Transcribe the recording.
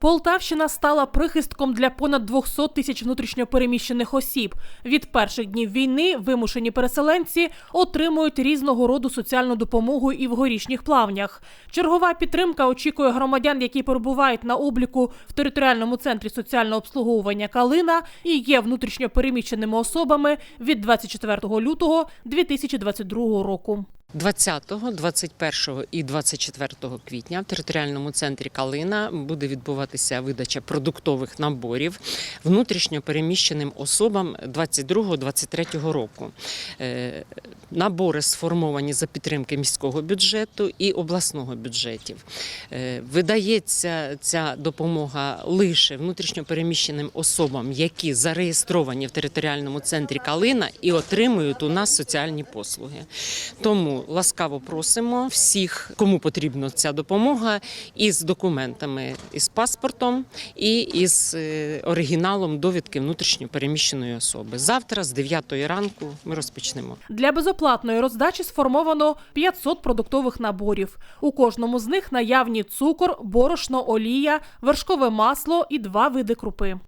Полтавщина стала прихистком для понад 200 тисяч внутрішньопереміщених осіб. Від перших днів війни вимушені переселенці отримують різного роду соціальну допомогу і в горішніх плавнях. Чергова підтримка очікує громадян, які перебувають на обліку в територіальному центрі соціального обслуговування Калина і є внутрішньопереміщеними особами від 24 лютого 2022 року. 20, 21 і 24 квітня в територіальному центрі Калина буде відбуватися видача продуктових наборів внутрішньо переміщеним особам 22-23 року. Е, Набори сформовані за підтримки міського бюджету і обласного бюджетів. Е, Видається ця допомога лише внутрішньо переміщеним особам, які зареєстровані в територіальному центрі Калина і отримують у нас соціальні послуги. Тому ласкаво просимо всіх, кому потрібна ця допомога, із документами, із паспортом і із е, оригіналом довідки внутрішньо переміщеної особи. Завтра з 9 ранку ми розпочнемо. Для безоплатної роздачі сформовано 500 продуктових наборів. У кожному з них наявні цукор, борошно, олія, вершкове масло і два види крупи.